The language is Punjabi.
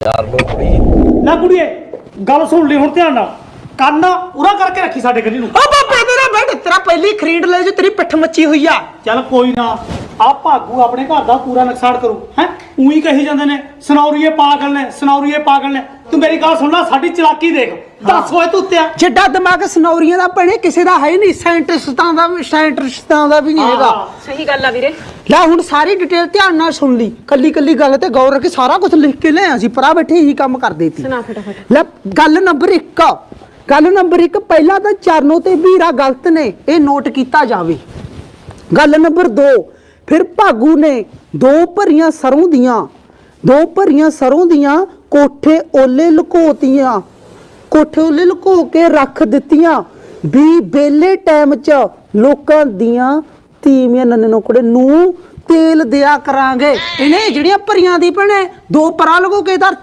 ਯਾਰ ਲੋ ਕੁੜੀ ਲੈ ਕੁੜੀਏ ਗੱਲ ਸੁਣ ਲਈ ਹੁਣ ਧਿਆਨ ਨਾਲ। ਕੰਨ ਉਰਾ ਕਰਕੇ ਰੱਖੀ ਸਾਡੇ ਗਲੀ ਨੂੰ। ਓ ਬਾਬੇ ਤੇਰਾ ਬੈਠ ਤੇਰਾ ਪਹਿਲੀ ਖਰੀਦ ਲੈ ਜੋ ਤੇਰੀ ਪਿੱਠ ਮੱਚੀ ਹੋਈ ਆ। ਚੱਲ ਕੋਈ ਨਾ ਆ ਭਾਗੂ ਆਪਣੇ ਘਰ ਦਾ ਪੂਰਾ ਨੁਕਸਾਨ ਕਰੂ ਹੈ? ਉਹੀ ਕਹੀ ਜਾਂਦੇ ਨੇ ਸਨੌਰੀਏ ਪਾਗਲ ਨੇ ਸਨੌਰੀਏ ਪਾਗਲ ਨੇ। ਤੂੰ ਮੇਰੀ ਗੱਲ ਸੁਣ ਲੈ ਸਾਡੀ ਚਲਾਕੀ ਦੇਖ। ਦੱਸ ਹੋਏ ਤੂੰ ਉੱਤਿਆ ਜਿੱਡਾ ਦਿਮਾਗ ਸਨੌਰੀਆਂ ਦਾ ਭੈਣੇ ਕਿਸੇ ਦਾ ਹੈ ਨਹੀਂ ਸਾਇੰਟਿਸਟਾਂ ਦਾ ਵੀ ਸਾਇੰਟਿਸਟਾਂ ਦਾ ਵੀ ਨਹੀਂ ਹੈਗਾ। ਸਹੀ ਗੱਲ ਆ ਵੀਰੇ। ਲੈ ਹੁਣ ਸਾਰੀ ਡਿਟੇਲ ਧਿਆਨ ਨਾਲ ਸੁਣ ਲਈ। ਕੱਲੀ ਕੱਲੀ ਗੱਲ ਤੇ ਗੌਰ ਰੱਖ ਸਾਰਾ ਕੁਝ ਲਿਖ ਕੇ ਲਿਆ ਸੀ ਪਰਾ ਬੈਠੇ ਹੀ ਕੰਮ ਕਰਦੇ ਸੀ। ਸੁਣਾ ਫਟਾਫਟ। ਲੈ ਗੱਲ ਨੰਬਰ 1 ਗੱਲ ਨੰਬਰ 1 ਪਹਿਲਾਂ ਤਾਂ ਚਰਨੋ ਤੇ ਵੀਰਾ ਗਲਤ ਨੇ ਇਹ ਨੋਟ ਕੀਤਾ ਜਾਵੇ। ਗੱਲ ਨੰਬਰ 2 ਫਿਰ ਭਾਗੂ ਨੇ ਦੋ ਭਰੀਆਂ ਸਰੋਂ ਦੀਆਂ, ਦੋ ਭਰੀਆਂ ਸਰੋਂ ਦੀਆਂ ਕੋਠੇ ਓਲੇ ਲੁਕੋਤੀਆਂ, ਕੋਠੇ ਓਲੇ ਲੁਕੋ ਕੇ ਰੱਖ ਦਿੱਤੀਆਂ। ਵੀ ਬੇਲੇ ਟਾਈਮ 'ਚ ਲੋਕਾਂ ਦੀਆਂ ਤੀਵੀਆਂ ਨੰਨੇ ਨੋਕੜੇ ਨੂੰ ਤੇਲ ਦਿਆ ਕਰਾਂਗੇ। ਇਹਨੇ ਜਿਹੜੀਆਂ ਭਰੀਆਂ ਦੀ ਭਣੇ, ਦੋ ਪਰਾਂ ਲਗੋ ਕੇ ਧਰਤੀ